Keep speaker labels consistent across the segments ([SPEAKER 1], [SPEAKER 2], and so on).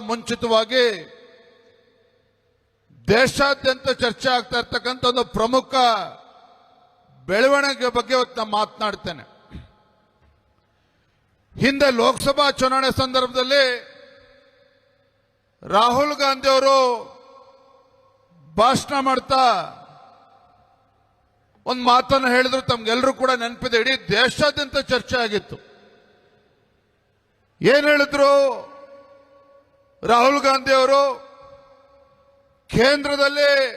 [SPEAKER 1] ಮುಂಚಿತವಾಗಿ ದೇಶಾದ್ಯಂತ ಚರ್ಚೆ ಆಗ್ತಾ ಇರ್ತಕ್ಕಂಥ ಒಂದು ಪ್ರಮುಖ ಬೆಳವಣಿಗೆ ಬಗ್ಗೆ ಇವತ್ತು ನಾನು ಮಾತನಾಡ್ತೇನೆ. ಹಿಂದೆ ಲೋಕಸಭಾ ಚುನಾವಣೆ ಸಂದರ್ಭದಲ್ಲಿ ರಾಹುಲ್ ಗಾಂಧಿ ಅವರು ಭಾಷಣ ಮಾಡ್ತಾ ಒಂದು ಮಾತನ್ನು ಹೇಳಿದ್ರು ತಮ್ಗೆಲ್ಲರೂ ಕೂಡ ನೆನಪಿದೆ, ಇಡೀ ದೇಶಾದ್ಯಂತ ಚರ್ಚೆ ಆಗಿತ್ತು. ಏನ್ ಹೇಳಿದ್ರು? ರಾಹುಲ್ ಗಾಂಧಿ ಅವರು ಕೇಂದ್ರದಲ್ಲಿ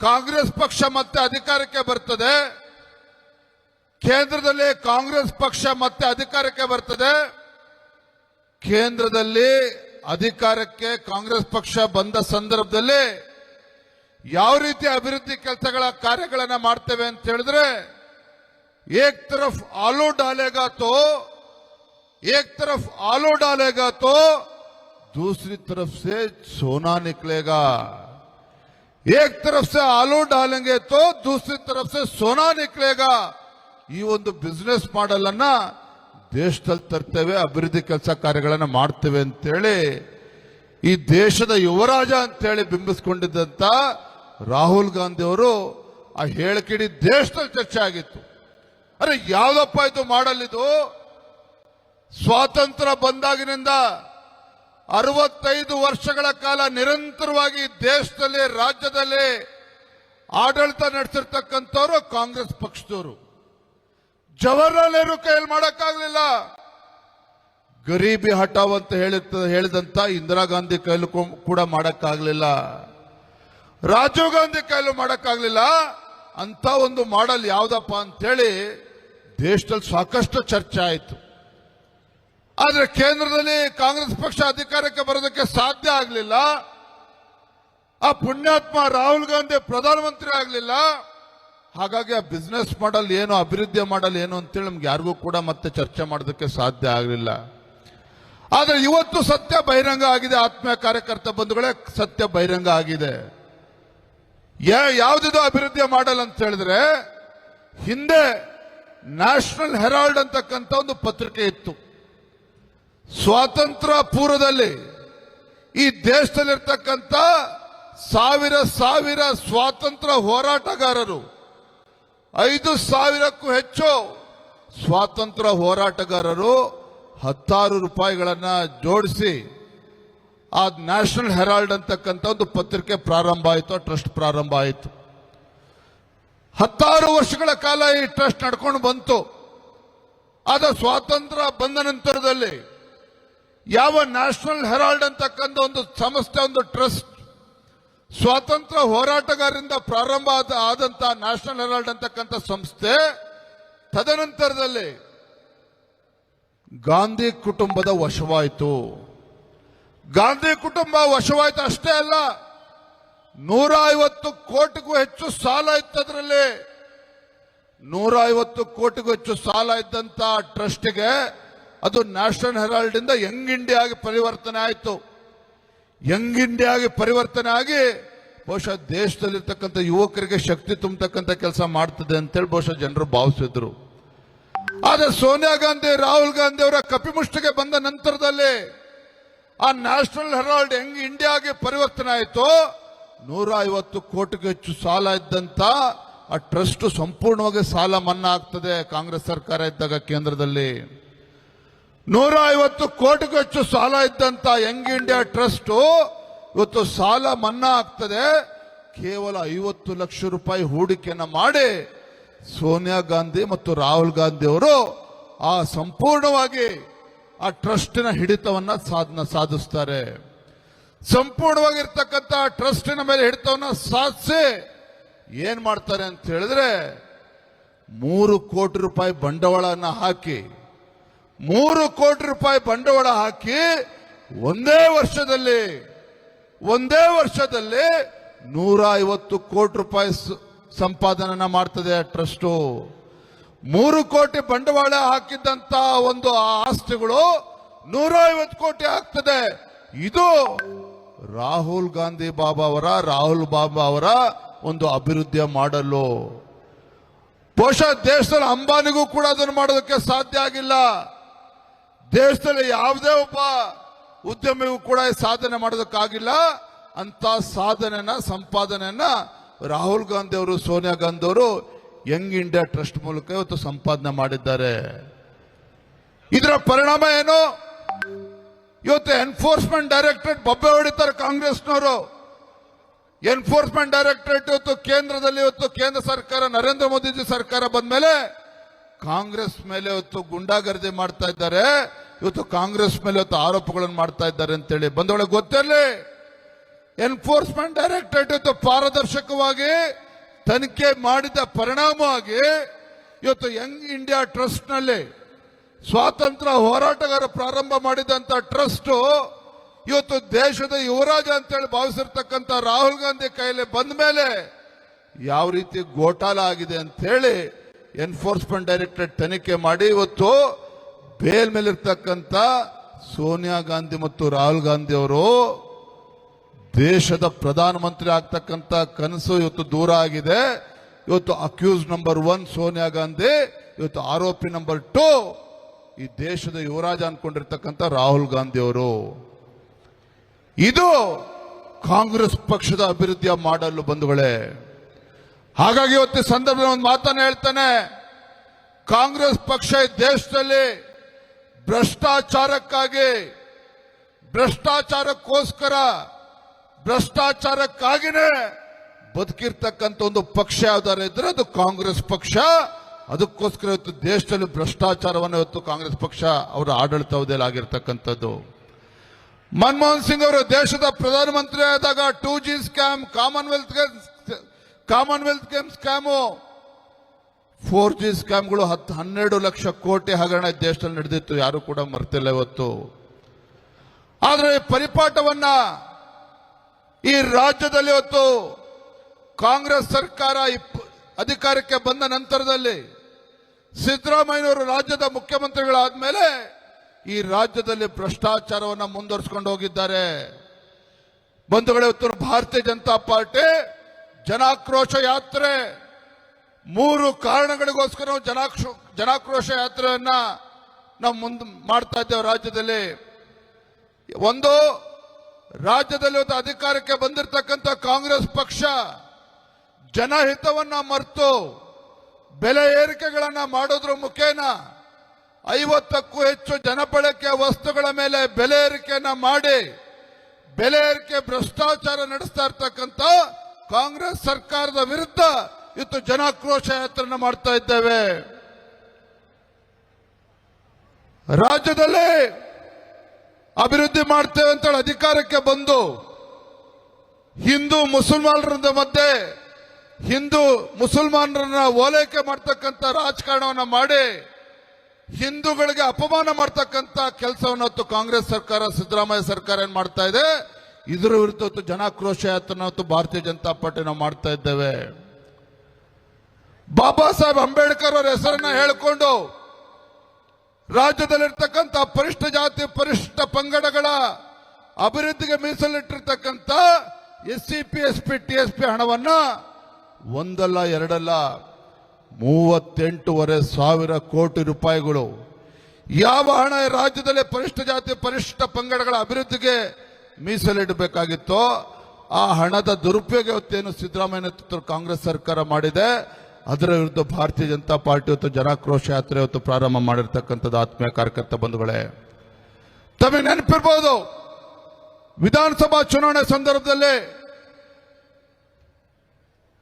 [SPEAKER 1] ಕಾಂಗ್ರೆಸ್ ಪಕ್ಷ ಮತ್ತೆ ಅಧಿಕಾರಕ್ಕೆ ಬರ್ತದೆ. ಕೇಂದ್ರದಲ್ಲಿ ಕಾಂಗ್ರೆಸ್ ಪಕ್ಷ ಮತ್ತೆ ಅಧಿಕಾರಕ್ಕೆ ಬರ್ತದೆ. ಕೇಂದ್ರದಲ್ಲಿ ಅಧಿಕಾರಕ್ಕೆ ಕಾಂಗ್ರೆಸ್ ಪಕ್ಷ ಬಂದ ಸಂದರ್ಭದಲ್ಲಿ ಯಾವ ರೀತಿ ಅಭಿವೃದ್ಧಿ ಕೆಲಸಗಳ ಕಾರ್ಯಗಳನ್ನ ಮಾಡ್ತೇವೆ ಅಂತ ಹೇಳಿದ್ರೆ, ಏಕ್ ತರಫ್ ಆಲೋ ಡಾಲೆಗಾತೋ, ಏಕ್ ತರಫ್ ಆಲೋ ಡಾಲೆಗಾತೋ दूसरी तरफ से सोना निकलेगा एक तरफ से आलू डालेंगे तो दूसरी तरफ से सोना निकलेगा ಈ ಒಂದು ಬಿಸ್ನೆಸ್ ಮಾಡೆಲ್ ಅನ್ನ ದೇಶದಲ್ಲಿ ತರ್ತೇವೆ ಅಭಿವೃದ್ಧಿ ಕೆಲಸ ಕಾರ್ಯಗಳನ್ನ ಮಾಡ್ತೇವೆ ಅಂತೇಳಿ ಈ ದೇಶದ ಯುವರಾಜ ಅಂತೇಳಿ ಬಿಂಬಿಸ್ಕೊಂಡಿದ್ದಂತ ರಾಹುಲ್ ಗಾಂಧಿ ಅವರು ಆ ಹೇಳಿಕೆಡಿ ದೇಶದಲ್ಲಿ ಚರ್ಚೆ ಆಗಿತ್ತು ಅರೆ ಯಾವ್ದಪ್ಪ ಇದು ಮಾಡಲ್ ಇದು ಸ್ವಾತಂತ್ರ್ಯ ಬಂದಾಗಿನಿಂದ ಅರವತ್ತೈದು ವರ್ಷಗಳ ಕಾಲ ನಿರಂತರವಾಗಿ ದೇಶದಲ್ಲಿ, ರಾಜ್ಯದಲ್ಲಿ ಆಡಳಿತ ನಡೆಸಿರ್ತಕ್ಕಂಥವ್ರು ಕಾಂಗ್ರೆಸ್ ಪಕ್ಷದವರು. ಜವಾಹರ್ಲಾಲ್ ನೆಹರು ಕೈಯಲ್ಲಿ ಮಾಡೋಕ್ಕಾಗಲಿಲ್ಲ. ಗರೀಬಿ ಹಟಾವ್ ಅಂತ ಹೇಳಿದಂತ ಇಂದಿರಾ ಗಾಂಧಿ ಕೈಲು ಕೂಡ ಮಾಡೋಕ್ಕಾಗಲಿಲ್ಲ. ರಾಜೀವ್ ಗಾಂಧಿ ಕೈಲೂ ಮಾಡಕ್ಕಾಗಲಿಲ್ಲ. ಅಂತ ಒಂದು ಮಾಡಲ್ ಯಾವ್ದಪ್ಪ ಅಂತೇಳಿ ದೇಶದಲ್ಲಿ ಸಾಕಷ್ಟು ಚರ್ಚೆ ಆಯಿತು. ಆದ್ರೆ ಕೇಂದ್ರದಲ್ಲಿ ಕಾಂಗ್ರೆಸ್ ಪಕ್ಷ ಅಧಿಕಾರಕ್ಕೆ ಬರೋದಕ್ಕೆ ಸಾಧ್ಯ ಆಗಲಿಲ್ಲ. ಆ ಪುಣ್ಯಾತ್ಮ ರಾಹುಲ್ ಗಾಂಧಿ ಪ್ರಧಾನಮಂತ್ರಿ ಆಗಲಿಲ್ಲ. ಹಾಗಾಗಿ ಆ ಬಿಸ್ನೆಸ್ ಮಾಡಲ್ ಏನು, ಅಭಿವೃದ್ಧಿ ಮಾಡಲ್ ಏನು ಅಂತೇಳಿ ನಮ್ಗೆ ಯಾರಿಗೂ ಕೂಡ ಮತ್ತೆ ಚರ್ಚೆ ಮಾಡೋದಕ್ಕೆ ಸಾಧ್ಯ ಆಗಲಿಲ್ಲ. ಆದರೆ ಇವತ್ತು ಸತ್ಯ ಬಹಿರಂಗ ಆಗಿದೆ. ಆತ್ಮೀಯ ಕಾರ್ಯಕರ್ತ ಬಂಧುಗಳೇ, ಸತ್ಯ ಬಹಿರಂಗ ಆಗಿದೆ. ಯಾವ್ದಿದು ಅಭಿವೃದ್ಧಿ ಮಾಡಲ್ ಅಂತ ಹೇಳಿದ್ರೆ, ಹಿಂದೆ ನ್ಯಾಷನಲ್ ಹೆರಾಲ್ಡ್ ಅಂತಕ್ಕಂಥ ಒಂದು ಪತ್ರಿಕೆ ಇತ್ತು. ಸ್ವಾತಂತ್ರ್ಯ ಪೂರ್ವದಲ್ಲಿ ಈ ದೇಶದಲ್ಲಿರ್ತಕ್ಕಂಥ ಸಾವಿರ ಸಾವಿರ ಸ್ವಾತಂತ್ರ್ಯ ಹೋರಾಟಗಾರರು, ಐದು ಸಾವಿರಕ್ಕೂ ಹೆಚ್ಚು ಸ್ವಾತಂತ್ರ್ಯ ಹೋರಾಟಗಾರರು ಹತ್ತಾರು ರೂಪಾಯಿಗಳನ್ನು ಜೋಡಿಸಿ ಆ ನ್ಯಾಷನಲ್ ಹೆರಾಲ್ಡ್ ಅಂತಕ್ಕಂಥ ಒಂದು ಪತ್ರಿಕೆ ಪ್ರಾರಂಭ ಆಯಿತು ಟ್ರಸ್ಟ್ ಪ್ರಾರಂಭ ಆಯಿತು. ಹತ್ತಾರು ವರ್ಷಗಳ ಕಾಲ ಈ ಟ್ರಸ್ಟ್ ನಡ್ಕೊಂಡು ಬಂತು. ಆದ ಸ್ವಾತಂತ್ರ್ಯ ಬಂದ ನಂತರದಲ್ಲಿ ಯಾವ ನ್ಯಾಷನಲ್ ಹೆರಾಲ್ಡ್ ಅಂತಕ್ಕಂಥ ಒಂದು ಸಂಸ್ಥೆ, ಒಂದು ಟ್ರಸ್ಟ್ ಸ್ವಾತಂತ್ರ್ಯ ಹೋರಾಟಗಾರರಿಂದ ಪ್ರಾರಂಭ ಆದ ಆದಂತ ನ್ಯಾಷನಲ್ ಹೆರಾಲ್ಡ್ ಅಂತಕ್ಕಂಥ ಸಂಸ್ಥೆ, ತದನಂತರದಲ್ಲಿ ಗಾಂಧಿ ಕುಟುಂಬದ ವಶವಾಯಿತು. ಗಾಂಧಿ ಕುಟುಂಬ ವಶವಾಯಿತು ಅಷ್ಟೇ ಅಲ್ಲ ನೂರ ಐವತ್ತು ಕೋಟಿಗೂ ಹೆಚ್ಚು ಸಾಲ ಇತ್ತು ಅದರಲ್ಲಿ ನೂರ ಐವತ್ತು ಕೋಟಿಗೂ ಹೆಚ್ಚು ಸಾಲ ಇದ್ದಂತ ಟ್ರಸ್ಟ್ಗೆ ಅದು ನ್ಯಾಷನಲ್ ಹೆರಾಲ್ಡ್ ಇಂದ ಯಂಗ್ ಇಂಡಿಯಾ ಆಗಿ ಪರಿವರ್ತನೆ ಆಯಿತು. ಯಂಗ್ ಇಂಡಿಯಾ ಆಗಿ ಪರಿವರ್ತನೆ ಆಗಿ ಬಹುಶಃ ದೇಶದಲ್ಲಿರ್ತಕ್ಕಂಥ ಯುವಕರಿಗೆ ಶಕ್ತಿ ತುಂಬತಕ್ಕಂಥ ಕೆಲಸ ಮಾಡ್ತದೆ ಅಂತೇಳಿ ಬಹುಶಃ ಜನರು ಭಾವಿಸಿದ್ರು. ಆದ್ರೆ ಸೋನಿಯಾ ಗಾಂಧಿ, ರಾಹುಲ್ ಗಾಂಧಿ ಅವರ ಕಪಿಮುಷ್ಟಿಗೆ ಬಂದ ನಂತರದಲ್ಲಿ ಆ ನ್ಯಾಷನಲ್ ಹೆರಾಲ್ಡ್ ಹೆಂಗ್ ಇಂಡಿಯಾಗೆ ಪರಿವರ್ತನೆ ಆಯಿತು. ನೂರ ಐವತ್ತು ಕೋಟಿಗೂ ಹೆಚ್ಚು ಸಾಲ ಇದ್ದಂತ ಆ ಟ್ರಸ್ಟ್ ಸಂಪೂರ್ಣವಾಗಿ ಸಾಲ ಮನ್ನಾ ಆಗ್ತದೆ ಕಾಂಗ್ರೆಸ್ ಸರ್ಕಾರ ಇದ್ದಾಗ ಕೇಂದ್ರದಲ್ಲಿ. ನೂರ ಐವತ್ತು ಕೋಟಿಗೂ ಹೆಚ್ಚು ಸಾಲ ಇದ್ದಂತ ಯಂಗ್ ಇಂಡಿಯಾ ಟ್ರಸ್ಟ್ ಇವತ್ತು ಸಾಲ ಮನ್ನಾ ಆಗ್ತದೆ. ಕೇವಲ ಐವತ್ತು ಲಕ್ಷ ರೂಪಾಯಿ ಹೂಡಿಕೆಯನ್ನು ಮಾಡಿ ಸೋನಿಯಾ ಗಾಂಧಿ ಮತ್ತು ರಾಹುಲ್ ಗಾಂಧಿ ಅವರು ಆ ಸಂಪೂರ್ಣವಾಗಿ ಆ ಟ್ರಸ್ಟಿನ ಹಿಡಿತವನ್ನ ಸಾಧನ ಸಾಧಿಸ್ತಾರೆ. ಸಂಪೂರ್ಣವಾಗಿರ್ತಕ್ಕಂಥ ಟ್ರಸ್ಟಿನ ಮೇಲೆ ಹಿಡಿತವನ್ನ ಸಾಧಿಸಿ ಏನ್ ಮಾಡ್ತಾರೆ ಅಂತ ಹೇಳಿದ್ರೆ ಮೂರು ಕೋಟಿ ರೂಪಾಯಿ ಬಂಡವಾಳನ ಹಾಕಿ ಮೂರು ಕೋಟಿ ರೂಪಾಯಿ ಬಂಡವಾಳ ಹಾಕಿ ಒಂದೇ ವರ್ಷದಲ್ಲಿ ಒಂದೇ ವರ್ಷದಲ್ಲಿ ನೂರ ಐವತ್ತು ಕೋಟಿ ರೂಪಾಯಿ ಸ- ಸಂಪಾದನೆನ ಮಾಡ್ತದೆ ಟ್ರಸ್ಟು. ಮೂರು ಕೋಟಿ ಬಂಡವಾಳ ಹಾಕಿದ್ದಂತ ಒಂದು ಆಸ್ತಿಗಳು ನೂರ ಐವತ್ತು ಕೋಟಿ ಆಗ್ತದೆ. ಇದು ರಾಹುಲ್ ಗಾಂಧಿ ಬಾಬಾ ಅವರ, ರಾಹುಲ್ ಬಾಬಾ ಅವರ ಒಂದು ಅಭಿವೃದ್ಧಿಯ ಮಾಡಲು. ಬಹುಶಃ ದೇಶದಲ್ಲಿ ಅಂಬಾನಿಗೂ ಕೂಡ ಅದನ್ನು ಮಾಡೋದಕ್ಕೆ ಸಾಧ್ಯ ಆಗಿಲ್ಲ. ದೇಶದಲ್ಲಿ ಯಾವುದೇ ಒಬ್ಬ ಉದ್ಯಮಿಗೂ ಕೂಡ ಸಾಧನೆ ಮಾಡೋದಕ್ಕಾಗಿಲ್ಲ. ಅಂತ ಸಾಧನೆನ ಸಂಪಾದನೆಯನ್ನ ರಾಹುಲ್ ಗಾಂಧಿ ಅವರು, ಸೋನಿಯಾ ಗಾಂಧಿ ಅವರು ಯಂಗ್ ಇಂಡಿಯಾ ಟ್ರಸ್ಟ್ ಮೂಲಕ ಇವತ್ತು ಸಂಪಾದನೆ ಮಾಡಿದ್ದಾರೆ. ಇದರ ಪರಿಣಾಮ ಏನು? ಇವತ್ತು ಎನ್ಫೋರ್ಸ್ಮೆಂಟ್ ಡೈರೆಕ್ಟರೇಟ್ ಬೊಬ್ಬೆ ಹೊಡಿತಾರೆ ಕಾಂಗ್ರೆಸ್ನವರು. ಎನ್ಫೋರ್ಸ್ಮೆಂಟ್ ಡೈರೆಕ್ಟರೇಟ್ ಇವತ್ತು ಕೇಂದ್ರದಲ್ಲಿ, ಇವತ್ತು ಕೇಂದ್ರ ಸರ್ಕಾರ, ನರೇಂದ್ರ ಮೋದಿಜಿ ಸರ್ಕಾರ ಬಂದ್ಮೇಲೆ ಕಾಂಗ್ರೆಸ್ ಮೇಲೆ ಇವತ್ತು ಗುಂಡಾಗರ್ದಿ ಮಾಡ್ತಾ ಇದ್ದಾರೆ. ಇವತ್ತು ಕಾಂಗ್ರೆಸ್ ಮೇಲೆ ಇವತ್ತು ಆರೋಪಗಳನ್ನು ಮಾಡ್ತಾ ಇದ್ದಾರೆ ಅಂತೇಳಿ. ಬಂದೊಳಗೆ ಗೊತ್ತಿರಲಿ? ಎನ್ಫೋರ್ಸ್ಮೆಂಟ್ ಡೈರೆಕ್ಟರೇಟ್ ಇವತ್ತು ಪಾರದರ್ಶಕವಾಗಿ, ತನಿಖೆ ಮಾಡಿದ ಪರಿಣಾಮವಾಗಿ ಇವತ್ತು ಯಂಗ್ ಇಂಡಿಯಾ ಟ್ರಸ್ಟ್ನಲ್ಲಿ ಸ್ವಾತಂತ್ರ್ಯ ಹೋರಾಟಗಾರ ಪ್ರಾರಂಭ ಮಾಡಿದಂತ ಟ್ರಸ್ಟ್ ಇವತ್ತು ದೇಶದ ಯುವರಾಜ ಅಂತೇಳಿ ಭಾವಿಸಿರ್ತಕ್ಕಂಥ ರಾಹುಲ್ ಗಾಂಧಿ ಕೈಯಲ್ಲಿ ಬಂದ ಮೇಲೆ ಯಾವ ರೀತಿ ಗೋಟಾಲ ಆಗಿದೆ ಅಂತ ಹೇಳಿ ಎನ್ಫೋರ್ಸ್ಮೆಂಟ್ ಡೈರೆಕ್ಟರೇಟ್ ತನಿಖೆ ಮಾಡಿ ಇವತ್ತು ಬೇಲ್ ಮೇಲಿರ್ತಕ್ಕಂಥ ಸೋನಿಯಾ ಗಾಂಧಿ ಮತ್ತು ರಾಹುಲ್ ಗಾಂಧಿ ಅವರು ದೇಶದ ಪ್ರಧಾನಮಂತ್ರಿ ಆಗ್ತಕ್ಕಂಥ ಕನಸು ಇವತ್ತು ದೂರ ಆಗಿದೆ. ಇವತ್ತು accuse number one Sonia Gandhi, ಇವತ್ತು ಆರೋಪಿ ನಂಬರ್ ಟು ಈ ದೇಶದ ಯುವರಾಜ ಅನ್ಕೊಂಡಿರ್ತಕ್ಕಂಥ ರಾಹುಲ್ ಗಾಂಧಿ ಅವರು. ಇದು ಕಾಂಗ್ರೆಸ್ ಪಕ್ಷದ ಅಭಿವೃದ್ಧಿಯ ಮಾಡಲು ಬಂಧುಗಳೇ. ಹಾಗಾಗಿ ಇವತ್ತು ಸಂದರ್ಭದಲ್ಲಿ ಒಂದು ಮಾತನ್ನು ಹೇಳ್ತಾನೆ. ಕಾಂಗ್ರೆಸ್ ಪಕ್ಷ ದೇಶದಲ್ಲಿ ಭ್ರಷ್ಟಾಚಾರಕ್ಕಾಗಿ, ಭ್ರಷ್ಟಾಚಾರಕ್ಕೋಸ್ಕರ, ಭ್ರಷ್ಟಾಚಾರಕ್ಕಾಗಿನೇ ಬದುಕಿರ್ತಕ್ಕಂಥ ಒಂದು ಪಕ್ಷ ಯಾವ್ದಾರು ಇದ್ರೆ ಅದು ಕಾಂಗ್ರೆಸ್ ಪಕ್ಷ. ಅದಕ್ಕೋಸ್ಕರ ಇವತ್ತು ದೇಶದಲ್ಲಿ ಭ್ರಷ್ಟಾಚಾರವನ್ನು ಇವತ್ತು ಕಾಂಗ್ರೆಸ್ ಪಕ್ಷ ಅವರ ಆಡಳಿತದಲ್ಲಿ ಆಗಿರ್ತಕ್ಕಂಥದ್ದು. ಮನಮೋಹನ್ ಸಿಂಗ್ ಅವರು ದೇಶದ ಪ್ರಧಾನಮಂತ್ರಿ ಆದಾಗ two G scam Commonwealth Commonwealth game scam four G ಸ್ಕ್ಯಾಮ್ಗಳು ಹತ್ತು ಹನ್ನೆರಡು ಲಕ್ಷ ಕೋಟಿ ಹಗರಣ ದೇಶದಲ್ಲಿ ನಡೆದಿತ್ತು. ಯಾರು ಕೂಡ ಮರ್ತಿಲ್ಲ ಇವತ್ತು. ಆದರೆ ಪರಿಪಾಠವನ್ನ ಈ ರಾಜ್ಯದಲ್ಲಿ ಇವತ್ತು ಕಾಂಗ್ರೆಸ್ ಸರ್ಕಾರ ಅಧಿಕಾರಕ್ಕೆ ಬಂದ ನಂತರದಲ್ಲಿ ಸಿದ್ದರಾಮಯ್ಯವರು ರಾಜ್ಯದ ಮುಖ್ಯಮಂತ್ರಿಗಳಾದ ಮೇಲೆ ಈ ರಾಜ್ಯದಲ್ಲಿ ಭ್ರಷ್ಟಾಚಾರವನ್ನು ಮುಂದುವರಿಸಿಕೊಂಡು ಹೋಗಿದ್ದಾರೆ. ಬಂಧುಗಳೇ ಇವತ್ತು ಭಾರತೀಯ ಜನತಾ ಪಾರ್ಟಿ ಜನಾಕ್ರೋಶ ಯಾತ್ರೆ. ಮೂರು ಕಾರಣಗಳಿಗೋಸ್ಕರ ನಾವು ಜನಾಕ್ರೋಶ ಯಾತ್ರೆಯನ್ನ ನಾವು ಮುಂದೆ ಮಾಡ್ತಾ ಇದ್ದೇವೆ ರಾಜ್ಯದಲ್ಲಿ. ಒಂದು ರಾಜ್ಯದಲ್ಲಿ ಒಂದು ಅಧಿಕಾರಕ್ಕೆ ಬಂದಿರತಕ್ಕಂಥ ಕಾಂಗ್ರೆಸ್ ಪಕ್ಷ ಜನಹಿತವನ್ನ ಮರೆತು ಬೆಲೆ ಏರಿಕೆಗಳನ್ನ ಮಾಡೋದ್ರ ಮುಖೇನ ಐವತ್ತಕ್ಕೂ ಹೆಚ್ಚು ಜನಬಳಕೆಯ ವಸ್ತುಗಳ ಮೇಲೆ ಬೆಲೆ ಏರಿಕೆಯನ್ನ ಮಾಡಿ, ಬೆಲೆ ಏರಿಕೆ ಭ್ರಷ್ಟಾಚಾರ ನಡೆಸ್ತಾ ಇರ್ತಕ್ಕಂಥ ಕಾಂಗ್ರೆಸ್ ಸರ್ಕಾರದ ವಿರುದ್ಧ ಇವತ್ತು ಜನಾಕ್ರೋಶ ಯಾತ್ರೆನ ಮಾಡ್ತಾ ಇದ್ದೇವೆ. ರಾಜ್ಯದಲ್ಲಿ ಅಭಿವೃದ್ಧಿ ಮಾಡ್ತೇವೆ ಅಂತೇಳಿ ಅಧಿಕಾರಕ್ಕೆ ಬಂದು ಹಿಂದೂ ಮುಸಲ್ಮಾನರ ಮಧ್ಯೆ ಹಿಂದೂ ಮುಸಲ್ಮಾನರನ್ನ ಓಲೈಕೆ ಮಾಡ್ತಕ್ಕಂಥ ರಾಜಕಾರಣವನ್ನು ಮಾಡಿ ಹಿಂದೂಗಳಿಗೆ ಅಪಮಾನ ಮಾಡ್ತಕ್ಕಂಥ ಕೆಲಸವನ್ನು ಕಾಂಗ್ರೆಸ್ ಸರ್ಕಾರ, ಸಿದ್ದರಾಮಯ್ಯ ಸರ್ಕಾರ ಏನ್ ಮಾಡ್ತಾ ಇದೆ? ಇದರ ವಿರುದ್ಧ ಇವತ್ತು ಜನಾಕ್ರೋಶ ಯಾತ್ರೆ ಭಾರತೀಯ ಜನತಾ ಪಾರ್ಟಿ ನಾವು ಮಾಡ್ತಾ ಇದ್ದೇವೆ. ಬಾಬಾ ಸಾಹೇಬ್ ಅಂಬೇಡ್ಕರ್ ಅವರ ಹೆಸರನ್ನ ಹೇಳಿಕೊಂಡು ರಾಜ್ಯದಲ್ಲಿರ್ತಕ್ಕಂಥ ಪರಿಷ್ಠ ಜಾತಿ, ಪರಿಷ್ಠ ಪಂಗಡಗಳ ಅಭಿವೃದ್ಧಿಗೆ ಮೀಸಲಿಟ್ಟಿರ್ತಕ್ಕಂಥ S C P S P T S P ಹಣವನ್ನ ಒಂದಲ್ಲ, ಎರಡಲ್ಲ, ಮೂವತ್ತೆಂಟೂವರೆ ಸಾವಿರ ಕೋಟಿ ರೂಪಾಯಿಗಳು ಯಾವ ಹಣ ರಾಜ್ಯದಲ್ಲಿ ಪರಿಷ್ಠ ಜಾತಿ, ಪರಿಷ್ಠ ಪಂಗಡಗಳ ಅಭಿವೃದ್ಧಿಗೆ ಮೀಸಲಿಡಬೇಕಾಗಿತ್ತೋ ಆ ಹಣದ ದುರುಪಯೋಗ ಇವತ್ತೇನು ಸಿದ್ದರಾಮಯ್ಯ ನೇತೃತ್ವದ ಕಾಂಗ್ರೆಸ್ ಸರ್ಕಾರ ಮಾಡಿದೆ, ಅದರ ವಿರುದ್ಧ ಭಾರತೀಯ ಜನತಾ ಪಾರ್ಟಿ ಇವತ್ತು ಜನಾಕ್ರೋಶ ಯಾತ್ರೆ ಇವತ್ತು ಪ್ರಾರಂಭ ಮಾಡಿರ್ತಕ್ಕಂಥದ್ದು ಆತ್ಮೀಯ ಕಾರ್ಯಕರ್ತ ಬಂಧುಗಳೇ. ತಮಗೆ ನೆನಪಿರ್ಬೋದು, ವಿಧಾನಸಭಾ ಚುನಾವಣೆ ಸಂದರ್ಭದಲ್ಲಿ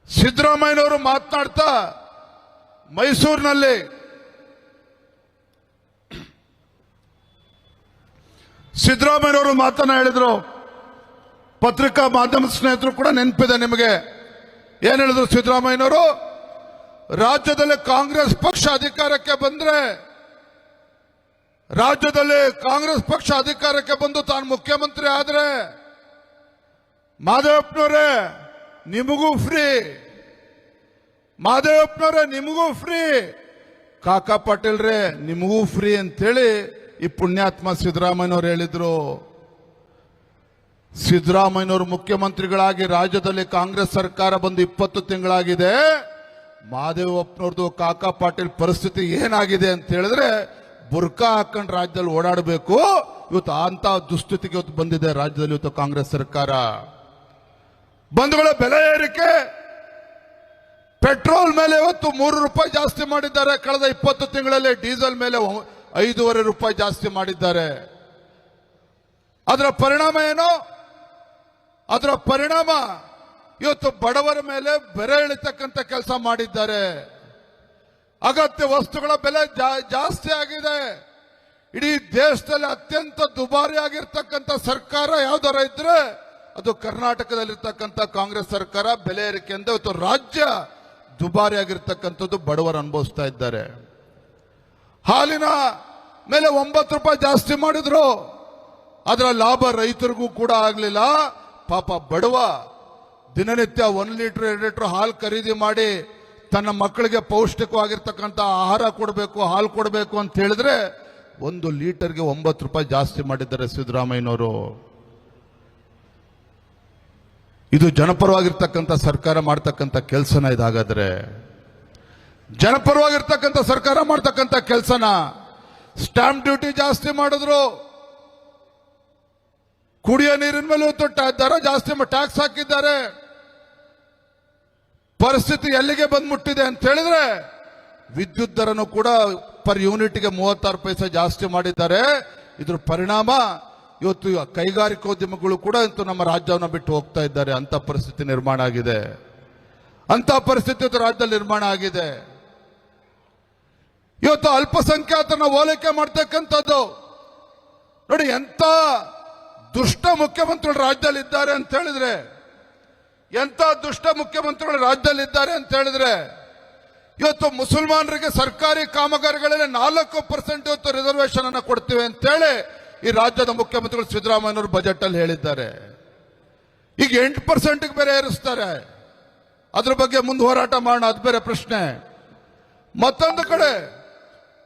[SPEAKER 1] ಸಿದ್ದರಾಮಯ್ಯನವರು ಮಾತನಾಡ್ತಾ ಮೈಸೂರಿನಲ್ಲಿ ಸಿದ್ದರಾಮಯ್ಯನವರು ಮಾತನ್ನ ಹೇಳಿದ್ರು. ಪತ್ರಿಕಾ ಮಾಧ್ಯಮ ಸ್ನೇಹಿತರು ಕೂಡ ನೆನಪಿದೆ ನಿಮಗೆ. ಏನ್ ಹೇಳಿದ್ರು ಸಿದ್ದರಾಮಯ್ಯನವರು? ರಾಜ್ಯದಲ್ಲಿ ಕಾಂಗ್ರೆಸ್ ಪಕ್ಷ ಅಧಿಕಾರಕ್ಕೆ ಬಂದ್ರೆ, ರಾಜ್ಯದಲ್ಲಿ ಕಾಂಗ್ರೆಸ್ ಪಕ್ಷ ಅಧಿಕಾರಕ್ಕೆ ಬಂದು ತಾನು ಮುಖ್ಯಮಂತ್ರಿ ಆದ್ರೆ ಮಾಧವಪ್ಪನವರೇ ನಿಮಗೂ ಫ್ರೀ. ಮಾಧವಪ್ಪನವರೇ ನಿಮಗೂ ಫ್ರೀ. ಕಾಕಾ ಪಾಟೀಲ್ರೇ, ನಿಮಗೂ ಫ್ರೀ ಅಂತೇಳಿ ಈ ಪುಣ್ಯಾತ್ಮ ಸಿದ್ದರಾಮಯ್ಯನವ್ರು ಹೇಳಿದ್ರು. ಸಿದ್ದರಾಮಯ್ಯನವರು ಮುಖ್ಯಮಂತ್ರಿಗಳಾಗಿ ರಾಜ್ಯದಲ್ಲಿ ಕಾಂಗ್ರೆಸ್ ಸರ್ಕಾರ ಬಂದು ಇಪ್ಪತ್ತು ತಿಂಗಳಾಗಿದೆ. ಮಹಾದೇವಪ್ಪನವ್ರದ್ದು ಕಾಕಾ ಪಾಟೀಲ್ ಪರಿಸ್ಥಿತಿ ಏನಾಗಿದೆ ಅಂತ ಹೇಳಿದ್ರೆ ಬುರ್ಕಾ ಹಾಕೊಂಡು ರಾಜ್ಯದಲ್ಲಿ ಓಡಾಡಬೇಕು. ಇವತ್ತು ಅಂತ ದುಸ್ಥಿತಿಗೆ ಇವತ್ತು ಬಂದಿದೆ ರಾಜ್ಯದಲ್ಲಿ ಇವತ್ತು ಕಾಂಗ್ರೆಸ್ ಸರ್ಕಾರ. ಬಂಧುಗಳ ಬೆಲೆ ಏರಿಕೆ. ಪೆಟ್ರೋಲ್ ಮೇಲೆ ಇವತ್ತು ಮೂರು ರೂಪಾಯಿ ಜಾಸ್ತಿ ಮಾಡಿದ್ದಾರೆ. ಕಳೆದ ಇಪ್ಪತ್ತು ತಿಂಗಳಲ್ಲಿ ಡೀಸೆಲ್ ಮೇಲೆ ಐದೂವರೆ ರೂಪಾಯಿ ಜಾಸ್ತಿ ಮಾಡಿದ್ದಾರೆ. ಅದರ ಪರಿಣಾಮ ಏನು? ಅದರ ಪರಿಣಾಮ ಇವತ್ತು ಬಡವರ ಮೇಲೆ ಬೆರೆ ಇಳಿತಕ್ಕಂಥ ಕೆಲಸ ಮಾಡಿದ್ದಾರೆ. ಅಗತ್ಯ ವಸ್ತುಗಳ ಬೆಲೆ ಜಾಸ್ತಿ ಆಗಿದೆ. ಇಡೀ ದೇಶದಲ್ಲಿ ಅತ್ಯಂತ ದುಬಾರಿ ಆಗಿರ್ತಕ್ಕಂಥ ಸರ್ಕಾರ ಯಾವ್ದಾರ ಇದ್ರೆ ಅದು ಕರ್ನಾಟಕದಲ್ಲಿರ್ತಕ್ಕಂಥ ಕಾಂಗ್ರೆಸ್ ಸರ್ಕಾರ ಬೆಲೆ ಏರಿಕೆಯಿಂದ ಇವತ್ತು ರಾಜ್ಯ ದುಬಾರಿ ಆಗಿರ್ತಕ್ಕಂಥದ್ದು ಬಡವರು ಅನುಭವಿಸ್ತಾ ಇದ್ದಾರೆ. ಹಾಲಿನ ಮೇಲೆ ಒಂಬತ್ತು ರೂಪಾಯಿ ಜಾಸ್ತಿ ಮಾಡಿದ್ರು. ಅದರ ಲಾಭ ರೈತರಿಗೂ ಕೂಡ ಆಗಲಿಲ್ಲ. ಪಾಪ ಬಡವ, ದಿನನಿತ್ಯ ಒಂದು ಲೀಟರ್, ಎರಡು ಲೀಟರ್ ಹಾಲು ಖರೀದಿ ಮಾಡಿ ತನ್ನ ಮಕ್ಕಳಿಗೆ ಪೌಷ್ಟಿಕವಾಗಿರ್ತಕ್ಕಂಥ ಆಹಾರ ಕೊಡಬೇಕು, ಹಾಲು ಕೊಡಬೇಕು ಅಂತ ಹೇಳಿದ್ರೆ ಒಂದು ಲೀಟರ್ಗೆ ಒಂಬತ್ತು ರೂಪಾಯಿ ಜಾಸ್ತಿ ಮಾಡಿದ್ದಾರೆ ಸಿದ್ದರಾಮಯ್ಯನವರು. ಇದು ಜನಪರವಾಗಿರ್ತಕ್ಕಂಥ ಸರ್ಕಾರ ಮಾಡ್ತಕ್ಕಂಥ ಕೆಲಸನ ಇದಾಗಾದ್ರೆ. ಜನಪರವಾಗಿರ್ತಕ್ಕಂಥ ಸರ್ಕಾರ ಮಾಡ್ತಕ್ಕಂಥ ಕೆಲಸನ ಸ್ಟಾಂಪ್ ಡ್ಯೂಟಿ ಜಾಸ್ತಿ ಮಾಡಿದ್ರು. ಕುಡಿಯೋ ನೀರಿನ ಮೇಲೆ ದರ ಜಾಸ್ತಿ ಟ್ಯಾಕ್ಸ್ ಹಾಕಿದ್ದಾರೆ. ಪರಿಸ್ಥಿತಿ ಎಲ್ಲಿಗೆ ಬಂದ್ಬಿಟ್ಟಿದೆ ಅಂತ ಹೇಳಿದ್ರೆ ವಿದ್ಯುತ್ ದರನು ಕೂಡ ಪರ್ ಯೂನಿಟ್ಗೆ ಮೂವತ್ತಾರು ಪೈಸೆ ಜಾಸ್ತಿ ಮಾಡಿದ್ದಾರೆ. ಇದ್ರ ಪರಿಣಾಮ ಇವತ್ತು ಕೈಗಾರಿಕೋದ್ಯಮಗಳು ಕೂಡ ಇವತ್ತು ನಮ್ಮ ರಾಜ್ಯವನ್ನು ಬಿಟ್ಟು ಹೋಗ್ತಾ ಇದ್ದಾರೆ. ಅಂತ ಪರಿಸ್ಥಿತಿ ನಿರ್ಮಾಣ ಆಗಿದೆ. ಅಂತ ಪರಿಸ್ಥಿತಿ ರಾಜ್ಯದಲ್ಲಿ ನಿರ್ಮಾಣ ಆಗಿದೆ. ಇವತ್ತು ಅಲ್ಪಸಂಖ್ಯಾತನ ಹೋಲಿಕೆ ಮಾಡ್ತಕ್ಕಂಥದ್ದು. ನೋಡಿ ಎಂತ ದುಷ್ಟ ಮುಖ್ಯಮಂತ್ರಿಗಳು ರಾಜ್ಯದಲ್ಲಿ ಇದ್ದಾರೆ ಅಂತ ಹೇಳಿದ್ರೆ ಎಂತ ದುಷ್ಟ ಮುಖ್ಯಮಂತ್ರಿಗಳು ರಾಜ್ಯದಲ್ಲಿ ಇದ್ದಾರೆ ಅಂತ ಹೇಳಿದ್ರೆ, ಇವತ್ತು ಮುಸಲ್ಮಾನರಿಗೆ ಸರ್ಕಾರಿ ಕಾಮಗಾರಿಗಳಲ್ಲಿ ನಾಲ್ಕು ಪರ್ಸೆಂಟ್ ಇವತ್ತು ರಿಸರ್ವೇಶನ್ ಅನ್ನು ಕೊಡ್ತೀವಿ ಅಂತೇಳಿ ಈ ರಾಜ್ಯದ ಮುಖ್ಯಮಂತ್ರಿಗಳು ಸಿದ್ದರಾಮಯ್ಯನವರು ಬಜೆಟ್ ಅಲ್ಲಿ ಹೇಳಿದ್ದಾರೆ. ಈಗ ಎಂಟು ಪರ್ಸೆಂಟ್ಗೆ ಬೇರೆ ಏರಿಸ್ತಾರೆ. ಅದ್ರ ಬಗ್ಗೆ ಮುಂದೆ ಹೋರಾಟ ಮಾಡೋಣ, ಅದು ಬೇರೆ ಪ್ರಶ್ನೆ. ಮತ್ತೊಂದು ಕಡೆ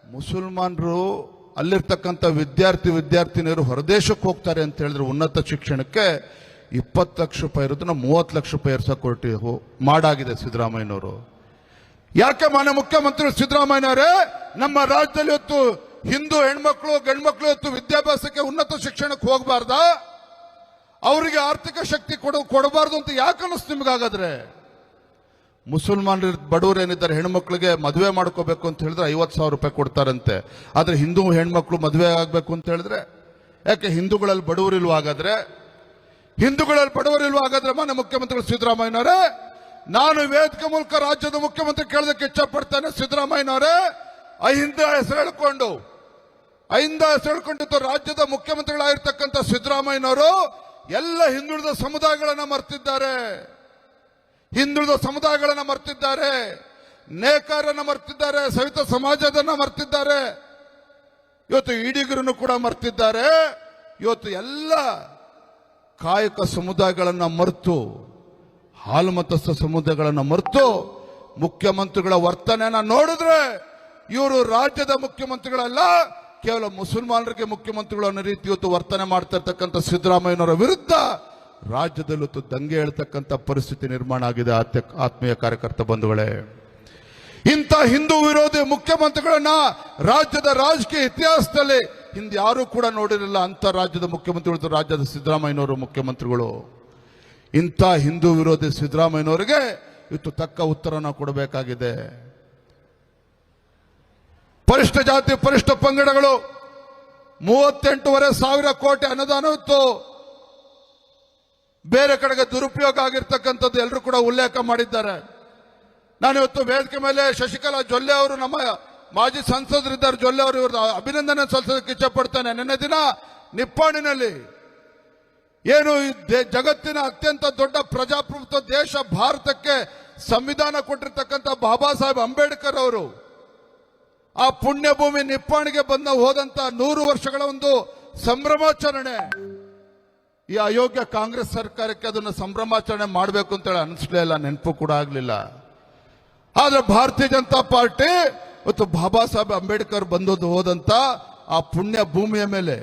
[SPEAKER 1] ಮುಸಲ್ಮಾನರು ಅಲ್ಲಿರ್ತಕ್ಕಂಥ ವಿದ್ಯಾರ್ಥಿ ವಿದ್ಯಾರ್ಥಿನಿಯರು ಹೊರದೇಶಕ್ಕೆ ಹೋಗ್ತಾರೆ ಅಂತ ಹೇಳಿದ್ರೆ ಉನ್ನತ ಶಿಕ್ಷಣಕ್ಕೆ ಇಪ್ಪತ್ತು ಲಕ್ಷ ರೂಪಾಯಿ ಇರೋದನ್ನ ಮೂವತ್ತು ಲಕ್ಷ ರೂಪಾಯಿ ಹೋ- ಮಾಡಾಗಿದೆ ಸಿದ್ದರಾಮಯ್ಯನವರು. ಯಾಕೆ ಮಾನ್ಯ ಮುಖ್ಯಮಂತ್ರಿ ಸಿದ್ದರಾಮಯ್ಯನವರೇ, ನಮ್ಮ ರಾಜ್ಯದಲ್ಲಿ ಇವತ್ತು ಹಿಂದೂ ಹೆಣ್ಮಕ್ಳು, ಗಂಡ್ಮಕ್ಳು ಇವತ್ತು ವಿದ್ಯಾಭ್ಯಾಸಕ್ಕೆ ಉನ್ನತ ಶಿಕ್ಷಣಕ್ಕೆ ಹೋಗಬಾರ್ದ? ಅವರಿಗೆ ಆರ್ಥಿಕ ಶಕ್ತಿ ಕೊಡ ಕೊಡಬಾರ್ದು ಅಂತ ಯಾಕೆ ಅನ್ನಿಸ್ತು ನಿಮ್ಗಾಗಾದ್ರೆ? ಮುಸಲ್ಮಾನರು ಬಡವರು ಏನಿದ್ದಾರೆ ಹೆಣ್ಮಕ್ಳಿಗೆ ಮದುವೆ ಮಾಡ್ಕೋಬೇಕು ಅಂತ ಹೇಳಿದ್ರೆ ಐವತ್ತು ಸಾವಿರ ರೂಪಾಯಿ ಕೊಡ್ತಾರಂತೆ. ಆದ್ರೆ ಹಿಂದೂ ಹೆಣ್ಮಕ್ಳು ಮದುವೆ ಆಗಬೇಕು ಅಂತ ಹೇಳಿದ್ರೆ, ಯಾಕೆ ಹಿಂದೂಗಳಲ್ಲಿ ಬಡವರು ಇಲ್ವಾ ಹಾಗಾದ್ರೆ? ಹಿಂದೂಗಳಲ್ಲಿ ಬಡವರು ಇಲ್ವಾ ಹಾಗಾದ್ರೆ, ಮಾನ್ಯ ಮುಖ್ಯಮಂತ್ರಿಗಳು ಸಿದ್ದರಾಮಯ್ಯನವರೇ? ನಾನು ವೇದಿಕೆ ಮೂಲಕ ರಾಜ್ಯದ ಮುಖ್ಯಮಂತ್ರಿ ಕೇಳೋದಕ್ಕೆ ಇಚ್ಛಪಡ್ತೇನೆ ಸಿದ್ದರಾಮಯ್ಯನವರೇ. ಅಹಿಂದ ಹೆಸರು ಹೇಳ್ಕೊಂಡು ಅಹಿಂದ ಹೆಸರು ಹೇಳ್ಕೊಂಡಿದ್ದು ರಾಜ್ಯದ ಮುಖ್ಯಮಂತ್ರಿಗಳಾಗಿರ್ತಕ್ಕಂಥ ಸಿದ್ದರಾಮಯ್ಯನವರು, ಎಲ್ಲ ಹಿಂದುಳಿದ ಸಮುದಾಯಗಳನ್ನ ಮರ್ತಿದ್ದಾರೆ. ಹಿಂದುಳಿದ ಸಮುದಾಯಗಳನ್ನ ಮರ್ತಿದ್ದಾರೆ ನೇಕಾರನ್ನ ಮರ್ತಿದ್ದಾರೆ, ಸವಿತ ಸಮಾಜದನ್ನ ಮರ್ತಿದ್ದಾರೆ. ಇವತ್ತು ಈಡಿಗರನ್ನು ಕೂಡ ಮರ್ತಿದ್ದಾರೆ. ಇವತ್ತು ಎಲ್ಲ ಕಾಯಕ ಸಮುದಾಯಗಳನ್ನ ಮರೆತು, ಹಾಲು ಮತಸ್ಥ ಸಮುದಾಯಗಳನ್ನ ಮರೆತು, ಮುಖ್ಯಮಂತ್ರಿಗಳ ವರ್ತನೆಯನ್ನ ನೋಡಿದ್ರೆ ಇವರು ರಾಜ್ಯದ ಮುಖ್ಯಮಂತ್ರಿಗಳಲ್ಲ, ಕೇವಲ ಮುಸಲ್ಮಾನರಿಗೆ ಮುಖ್ಯಮಂತ್ರಿಗಳು ರೀತಿ ಇವತ್ತು ವರ್ತನೆ ಮಾಡ್ತಾ ಇರ್ತಕ್ಕಂಥ ಸಿದ್ದರಾಮಯ್ಯನವರ ವಿರುದ್ಧ ರಾಜ್ಯದಲ್ಲಿ ದಂಗೆ ಹೇಳ್ತಕ್ಕಂಥ ಪರಿಸ್ಥಿತಿ ನಿರ್ಮಾಣ ಆಗಿದೆ. ಆತ್ಯ, ಆತ್ಮೀಯ ಕಾರ್ಯಕರ್ತ ಬಂಧುಗಳೇ. ಇಂಥ ಹಿಂದೂ ವಿರೋಧಿ ಮುಖ್ಯಮಂತ್ರಿಗಳನ್ನ ರಾಜ್ಯದ ರಾಜಕೀಯ ಇತಿಹಾಸದಲ್ಲಿ ಹಿಂದೆ ಯಾರೂ ಕೂಡ ನೋಡಿರಲಿಲ್ಲ. ಅಂತ ರಾಜ್ಯದ ಮುಖ್ಯಮಂತ್ರಿಗಳು ರಾಜ್ಯದ ಸಿದ್ದರಾಮಯ್ಯನವರು ಮುಖ್ಯಮಂತ್ರಿಗಳು. ಇಂಥ ಹಿಂದೂ ವಿರೋಧಿ ಸಿದ್ದರಾಮಯ್ಯನವರಿಗೆ ಇವತ್ತು ತಕ್ಕ ಉತ್ತರನ ಕೊಡಬೇಕಾಗಿದೆ. ಪರಿಷ್ಠ ಜಾತಿ, ಪರಿಷ್ಠ ಪಂಗಡಗಳು ಮೂವತ್ತೆಂಟೂವರೆ ಸಾವಿರ ಕೋಟಿ ಅನುದಾನ ಇತ್ತು. ಬೇರೆ ಕಡೆಗೆ ದುರುಪಯೋಗ ಆಗಿರ್ತಕ್ಕಂಥದ್ದು ಎಲ್ಲರೂ ಕೂಡ ಉಲ್ಲೇಖ ಮಾಡಿದ್ದಾರೆ. ನಾನು ಇವತ್ತು ವೇದಿಕೆ ಮೇಲೆ ಶಶಿಕಲಾ ಜೊಲ್ಲೆ ಅವರು ನಮ್ಮ ಮಾಜಿ ಸಂಸದರಿದ್ದಾರೆ. ಜೊಲ್ಲೆ ಅವರು ಇವ್ರದ್ದು ಅಭಿನಂದನೆ ಸಲ್ಲಿಸೋದಕ್ಕೆ ಇಚ್ಛಪಡ್ತೇನೆ. ನಿನ್ನೆ ದಿನ ನಿಪ್ಪಾಣಿನಲ್ಲಿ ಏನು ಜಗತ್ತಿನ ಅತ್ಯಂತ ದೊಡ್ಡ ಪ್ರಜಾಪ್ರಭುತ್ವ ದೇಶ ಭಾರತಕ್ಕೆ ಸಂವಿಧಾನ ಕೊಟ್ಟಿರ್ತಕ್ಕಂಥ ಬಾಬಾ ಸಾಹೇಬ್ ಅಂಬೇಡ್ಕರ್ ಅವರು ಆ ಪುಣ್ಯಭೂಮಿ ನಿಪ್ಪಾಣಿಗೆ ಬಂದ ಹೋದಂತ ನೂರು ವರ್ಷಗಳ ಒಂದು ಸಂಭ್ರಮಾಚರಣೆ. ಈ ಅಯೋಗ್ಯ ಕಾಂಗ್ರೆಸ್ ಸರ್ಕಾರಕ್ಕೆ ಅದನ್ನು ಸಂಭ್ರಮಾಚರಣೆ ಮಾಡಬೇಕು ಅಂತೇಳಿ ಅನಿಸ್ಲೇ ಇಲ್ಲ, ನೆನಪು ಕೂಡ ಆಗಲಿಲ್ಲ. ಆದ್ರೆ ಭಾರತೀಯ ಜನತಾ ಪಾರ್ಟಿ ಇವತ್ತು ಬಾಬಾ ಸಾಹೇಬ್ ಅಂಬೇಡ್ಕರ್ ಬಂದದ್ದು ಹೋದಂತ ಆ ಪುಣ್ಯ ಭೂಮಿಯ ಮೇಲೆ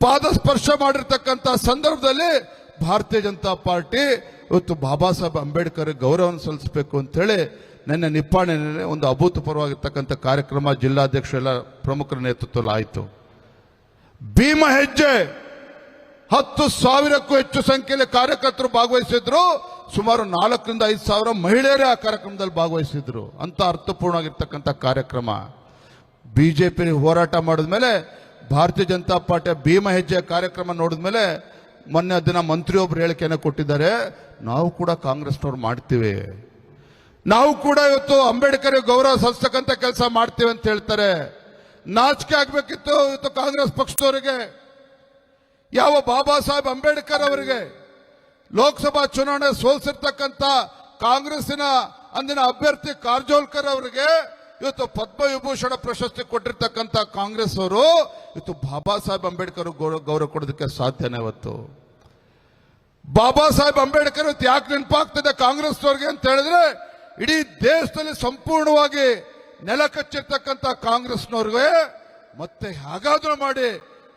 [SPEAKER 1] ಪಾದ ಸ್ಪರ್ಶ ಮಾಡಿರ್ತಕ್ಕಂಥ ಸಂದರ್ಭದಲ್ಲಿ ಭಾರತೀಯ ಜನತಾ ಪಾರ್ಟಿ ಇವತ್ತು ಬಾಬಾ ಸಾಹೇಬ್ ಅಂಬೇಡ್ಕರ್ ಗೌರವವನ್ನು ಸಲ್ಲಿಸಬೇಕು ಅಂತೇಳಿ ನಿನ್ನೆ ನಿಪ್ಪಾಣೆ ಒಂದು ಅಭೂತಪೂರ್ವವಾಗಿರ್ತಕ್ಕಂಥ ಕಾರ್ಯಕ್ರಮ ಜಿಲ್ಲಾಧ್ಯಕ್ಷ ಎಲ್ಲ ಪ್ರಮುಖರ ನೇತೃತ್ವದಲ್ಲಿ ಆಯಿತು ಭೀಮ ಹೆಜ್ಜೆ ಹತ್ತು ಸಾವಿರಕ್ಕೂ ಹೆಚ್ಚು ಸಂಖ್ಯೆಯಲ್ಲಿ ಕಾರ್ಯಕರ್ತರು ಭಾಗವಹಿಸಿದ್ರು. ಸುಮಾರು ನಾಲ್ಕರಿಂದ ಐದು ಸಾವಿರ ಮಹಿಳೆಯರೇ ಆ ಕಾರ್ಯಕ್ರಮದಲ್ಲಿ ಭಾಗವಹಿಸಿದ್ರು. ಅಂತ ಅರ್ಥಪೂರ್ಣವಾಗಿರ್ತಕ್ಕಂಥ ಕಾರ್ಯಕ್ರಮ. ಬಿಜೆಪಿ ಹೋರಾಟ ಮಾಡಿದ್ಮೇಲೆ, ಭಾರತೀಯ ಜನತಾ ಪಾರ್ಟಿಯ ಭೀಮ ಹೆಜ್ಜೆ ಕಾರ್ಯಕ್ರಮ ನೋಡಿದ ಮೇಲೆ ಮೊನ್ನೆ ದಿನ ಮಂತ್ರಿಯೊಬ್ರು ಹೇಳಿಕೆಯನ್ನು ಕೊಟ್ಟಿದ್ದಾರೆ, ನಾವು ಕೂಡ ಕಾಂಗ್ರೆಸ್ನವ್ರು ಮಾಡ್ತೀವಿ. ನಾವು ಕೂಡ ಇವತ್ತು ಅಂಬೇಡ್ಕರ್ ಗೌರವ ಸಲ್ಲಿಸ್ತಕ್ಕಂಥ ಕೆಲಸ ಮಾಡ್ತೀವಿ ಅಂತ ಹೇಳ್ತಾರೆ. ನಾಚಿಕೆ ಆಗ್ಬೇಕಿತ್ತು ಇವತ್ತು ಕಾಂಗ್ರೆಸ್ ಪಕ್ಷದವರಿಗೆ. ಯಾವ ಬಾಬಾ ಸಾಹೇಬ್ ಅಂಬೇಡ್ಕರ್ ಅವರಿಗೆ ಲೋಕಸಭಾ ಚುನಾವಣೆ ಸೋಲ್ಸಿರ್ತಕ್ಕಂಥ ಕಾಂಗ್ರೆಸ್ಸಿನ ಅಂದಿನ ಅಭ್ಯರ್ಥಿ ಕಾರ್ಜೋಲ್ಕರ್ ಅವರಿಗೆ ಇವತ್ತು ಪದ್ಮವಿಭೂಷಣ ಪ್ರಶಸ್ತಿ ಕೊಟ್ಟಿರ್ತಕ್ಕಂಥ ಕಾಂಗ್ರೆಸ್ ಅವರು ಇವತ್ತು ಬಾಬಾ ಸಾಹೇಬ್ ಅಂಬೇಡ್ಕರ್ ಗೌರವ ಕೊಡೋದಕ್ಕೆ ಸಾಧ್ಯನೇ ಇವತ್ತು. ಬಾಬಾ ಸಾಹೇಬ್ ಅಂಬೇಡ್ಕರ್ ಇವತ್ತು ಯಾಕೆ ನೆನಪಾಗ್ತದೆ ಕಾಂಗ್ರೆಸ್ನವ್ರಿಗೆ ಅಂತ ಹೇಳಿದ್ರೆ ಇಡೀ ದೇಶದಲ್ಲಿ ಸಂಪೂರ್ಣವಾಗಿ ನೆಲ ಕಚ್ಚಿರ್ತಕ್ಕಂಥ ಕಾಂಗ್ರೆಸ್ನವ್ರಿಗೆ ಮತ್ತೆ ಹೇಗಾದ್ರೂ ಮಾಡಿ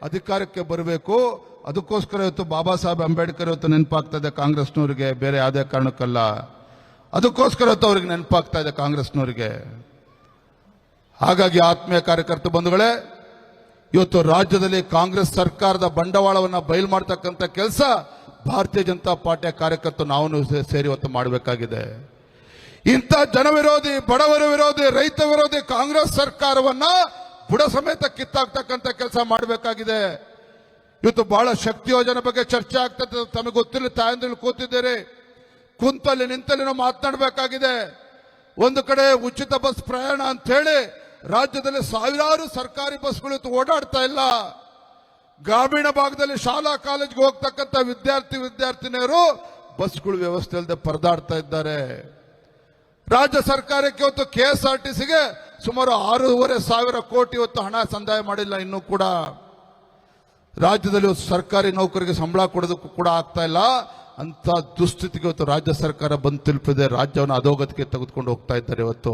[SPEAKER 1] ಅಧಿಕಾರಕ್ಕೆ ಬರಬೇಕು. ಅದಕ್ಕೋಸ್ಕರ ಇವತ್ತು ಬಾಬಾ ಸಾಹೇಬ್ ಅಂಬೇಡ್ಕರ್ ಇವತ್ತು ನೆನಪಾಗ್ತದೆ ಕಾಂಗ್ರೆಸ್ನವ್ರಿಗೆ, ಬೇರೆ ಯಾವುದೇ ಕಾರಣಕ್ಕಲ್ಲ. ಅದಕ್ಕೋಸ್ಕರ ಇವತ್ತು ಅವ್ರಿಗೆ ನೆನಪಾಗ್ತಾ ಇದೆ ಕಾಂಗ್ರೆಸ್ನವ್ರಿಗೆ. ಹಾಗಾಗಿ ಆತ್ಮೀಯ ಕಾರ್ಯಕರ್ತ ಬಂಧುಗಳೇ, ಇವತ್ತು ರಾಜ್ಯದಲ್ಲಿ ಕಾಂಗ್ರೆಸ್ ಸರ್ಕಾರದ ಬಂಡವಾಳವನ್ನು ಬಯಲು ಮಾಡ್ತಕ್ಕಂಥ ಕೆಲಸ ಭಾರತೀಯ ಜನತಾ ಪಾರ್ಟಿಯ ಕಾರ್ಯಕರ್ತರು ನಾವು ಸೇರಿ ಇವತ್ತು ಮಾಡಬೇಕಾಗಿದೆ. ಇಂಥ ಜನವಿರೋಧಿ, ಬಡವರ ವಿರೋಧಿ, ರೈತ ವಿರೋಧಿ ಕಾಂಗ್ರೆಸ್ ಸರ್ಕಾರವನ್ನ ಬುಡ ಸಮೇತ ಕಿತ್ತಾಕ್ತಕ್ಕಂಥ ಕೆಲಸ ಮಾಡಬೇಕಾಗಿದೆ. ಇವತ್ತು ಬಹಳ ಶಕ್ತಿ ಯೋಜನೆ ಬಗ್ಗೆ ಚರ್ಚೆ ಆಗ್ತದೆ ತಮಗೆ ಗೊತ್ತಿಲ್ಲ ತಾಯಂದ್ರಲ್ಲಿ ಕೂತಿದ್ದೀರಿ. ಕುಂತಲ್ಲಿ ನಿಂತಲ್ಲಿ ನಾವು ಮಾತನಾಡಬೇಕಾಗಿದೆ. ಒಂದು ಕಡೆ ಉಚಿತ ಬಸ್ ಪ್ರಯಾಣ ಅಂತ ಹೇಳಿ ರಾಜ್ಯದಲ್ಲಿ ಸಾವಿರಾರು ಸರ್ಕಾರಿ ಬಸ್ಗಳು ಓಡಾಡ್ತಾ ಇಲ್ಲ. ಗ್ರಾಮೀಣ ಭಾಗದಲ್ಲಿ ಶಾಲಾ ಕಾಲೇಜ್ಗೆ ಹೋಗ್ತಕ್ಕಂಥ ವಿದ್ಯಾರ್ಥಿ, ವಿದ್ಯಾರ್ಥಿನಿಯರು ಬಸ್ಗಳು ವ್ಯವಸ್ಥೆ ಇಲ್ಲದೆ ಪರದಾಡ್ತಾ ಇದ್ದಾರೆ. ರಾಜ್ಯ ಸರ್ಕಾರಕ್ಕೆ ಇವತ್ತು ಕೆ ಎಸ್ ಆರ್ ಟಿ ಸಿಗೆ ಸುಮಾರು ಆರೂವರೆ ಸಾವಿರ ಕೋಟಿ ಇವತ್ತು ಹಣ ಸಂದಾಯ ಮಾಡಿಲ್ಲ. ಇನ್ನೂ ಕೂಡ ರಾಜ್ಯದಲ್ಲಿ ಸರ್ಕಾರಿ ನೌಕರಿಗೆ ಸಂಬಳ ಕೊಡೋದಕ್ಕೂ ಕೂಡ ಆಗ್ತಾ ಇಲ್ಲ. ಅಂತ ದುಸ್ಥಿತಿಗೆ ಇವತ್ತು ರಾಜ್ಯ ಸರ್ಕಾರ ಬಂದು ತಲುಪಿದೆ. ರಾಜ್ಯವನ್ನು ಅಧೋಗತಿಗೆ ತೆಗೆದುಕೊಂಡು ಹೋಗ್ತಾ ಇದ್ದಾರೆ ಇವತ್ತು.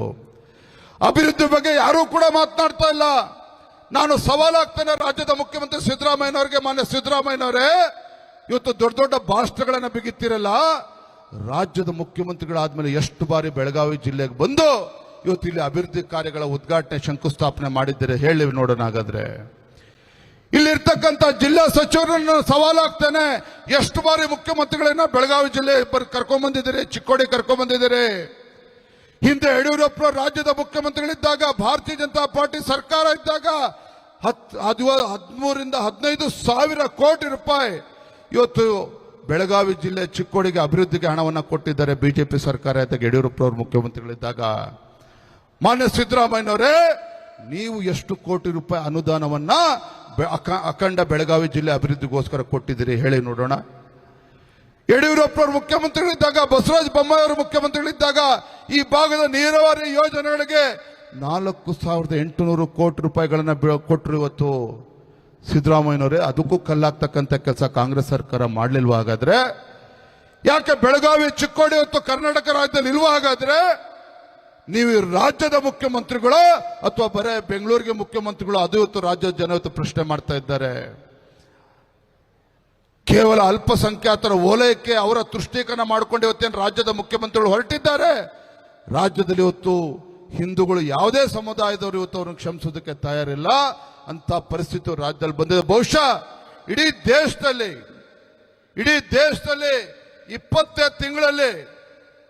[SPEAKER 1] ಅಭಿವೃದ್ಧಿ ಬಗ್ಗೆ ಯಾರೂ ಕೂಡ ಮಾತನಾಡ್ತಾ ಇಲ್ಲ. ನಾನು ಸವಾಲಾಗ್ತೇನೆ ರಾಜ್ಯದ ಮುಖ್ಯಮಂತ್ರಿ ಸಿದ್ದರಾಮಯ್ಯನವರಿಗೆ, ಮಾನ್ಯ ಸಿದ್ದರಾಮಯ್ಯನವರೇ. ಇವತ್ತು ದೊಡ್ಡ ದೊಡ್ಡ ಭಾಷಣಗಳನ್ನ ಬಿಗಿತ್ತಿರಲ್ಲ ರಾಜ್ಯದ ಮುಖ್ಯಮಂತ್ರಿಗಳಾದ್ಮೇಲೆ ಎಷ್ಟು ಬಾರಿ ಬೆಳಗಾವಿ ಜಿಲ್ಲೆಗೆ ಬಂದು ಇವತ್ತು ಇಲ್ಲಿ ಅಭಿವೃದ್ಧಿ ಕಾರ್ಯಗಳ ಉದ್ಘಾಟನೆ ಶಂಕುಸ್ಥಾಪನೆ ಮಾಡಿದ್ದೀರಿ. ಹೇಳಿ ನೋಡೋಣ ಹಾಗಾದ್ರೆ. ಇಲ್ಲಿರ್ತಕ್ಕಂಥ ಜಿಲ್ಲಾ ಸಚಿವರನ್ನು ಸವಾಲಾಗ್ತೇನೆ ಎಷ್ಟು ಬಾರಿ ಮುಖ್ಯಮಂತ್ರಿಗಳನ್ನ ಬೆಳಗಾವಿ ಜಿಲ್ಲೆ ಕರ್ಕೊಂಡ್ ಬಂದಿದ್ದೀರಿ, ಚಿಕ್ಕೋಡಿ ಕರ್ಕೊಂಡ್ ಬಂದಿದ್ದೀರಿ. ಹಿಂದೆ ಯಡಿಯೂರಪ್ಪ ರಾಜ್ಯದ ಮುಖ್ಯಮಂತ್ರಿಗಳಿದ್ದಾಗ, ಭಾರತೀಯ ಜನತಾ ಪಾರ್ಟಿ ಸರ್ಕಾರ ಇದ್ದಾಗ ಹತ್ ಹದಿಮೂರಿಂದ ಹದಿನೈದು ಸಾವಿರ ಕೋಟಿ ರೂಪಾಯಿ ಇವತ್ತು ಬೆಳಗಾವಿ ಜಿಲ್ಲೆ ಚಿಕ್ಕೋಡಿಗೆ ಅಭಿವೃದ್ಧಿಗೆ ಹಣವನ್ನು ಕೊಟ್ಟಿದ್ದಾರೆ ಬಿಜೆಪಿ ಸರ್ಕಾರ. ಇದ್ದಾಗ ಯಡಿಯೂರಪ್ಪ ಅವರು ಮುಖ್ಯಮಂತ್ರಿಗಳಿದ್ದಾಗ ಮಾನ್ಯ ಸಿದ್ದರಾಮಯ್ಯನವರೇ, ನೀವು ಎಷ್ಟು ಕೋಟಿ ರೂಪಾಯಿ ಅನುದಾನವನ್ನ ಅಖಂಡ ಬೆಳಗಾವಿ ಜಿಲ್ಲೆ ಅಭಿವೃದ್ಧಿಗೋಸ್ಕರ ಕೊಟ್ಟಿದ್ದೀರಿ ಹೇಳಿ ನೋಡೋಣ. ಯಡಿಯೂರಪ್ಪ ಅವರು ಮುಖ್ಯಮಂತ್ರಿಗಳಿದ್ದಾಗ, ಬಸವರಾಜ ಬೊಮ್ಮಾಯಿಯವರು ಮುಖ್ಯಮಂತ್ರಿಗಳಿದ್ದಾಗ, ಈ ಭಾಗದ ನೀರಾವರಿ ಯೋಜನೆಗಳಿಗೆ ನಾಲ್ಕು ಸಾವಿರದ ಎಂಟುನೂರು ಕೋಟಿ ರೂಪಾಯಿಗಳನ್ನ ಕೊಟ್ಟರು ಇವತ್ತು ಸಿದ್ದರಾಮಯ್ಯನವರೇ. ಅದಕ್ಕೂ ಕಲ್ಲಾಗ್ತಕ್ಕಂಥ ಕೆಲಸ ಕಾಂಗ್ರೆಸ್ ಸರ್ಕಾರ ಮಾಡಲಿಲ್ವ ಹಾಗಾದ್ರೆ ಯಾಕೆ ಬೆಳಗಾವಿ ಚಿಕ್ಕೋಡಿ ಇವತ್ತು ಕರ್ನಾಟಕ ರಾಜ್ಯದಲ್ಲಿ ಇಲ್ವ ಹಾಗಾದ್ರೆ ನೀವು ರಾಜ್ಯದ ಮುಖ್ಯಮಂತ್ರಿಗಳು ಅಥವಾ ಬರೇ ಬೆಂಗಳೂರಿಗೆ ಮುಖ್ಯಮಂತ್ರಿಗಳು, ಅದು ಇವತ್ತು ರಾಜ್ಯದ ಜನ ಇವತ್ತು ಪ್ರಶ್ನೆ ಮಾಡ್ತಾ ಇದ್ದಾರೆ. ಕೇವಲ ಅಲ್ಪಸಂಖ್ಯಾತರ ಓಲಯಕ್ಕೆ ಅವರ ತುಷ್ಟೀಕರಣ ಮಾಡಿಕೊಂಡು ಇವತ್ತೇನು ರಾಜ್ಯದ ಮುಖ್ಯಮಂತ್ರಿಗಳು ಹೊರಟಿದ್ದಾರೆ? ರಾಜ್ಯದಲ್ಲಿ ಇವತ್ತು ಹಿಂದೂಗಳು ಯಾವುದೇ ಸಮುದಾಯದವರು ಇವತ್ತು ಅವ್ರನ್ನ ಕ್ಷಮಿಸೋದಕ್ಕೆ ತಯಾರಿಲ್ಲ. ಅಂತ ಪರಿಸ್ಥಿತಿ ರಾಜ್ಯದಲ್ಲಿ ಬಂದಿದೆ. ಬಹುಶಃ ಇಡೀ ದೇಶದಲ್ಲಿ ಇಡೀ ದೇಶದಲ್ಲಿ ಇಪ್ಪತ್ತೇ ತಿಂಗಳಲ್ಲಿ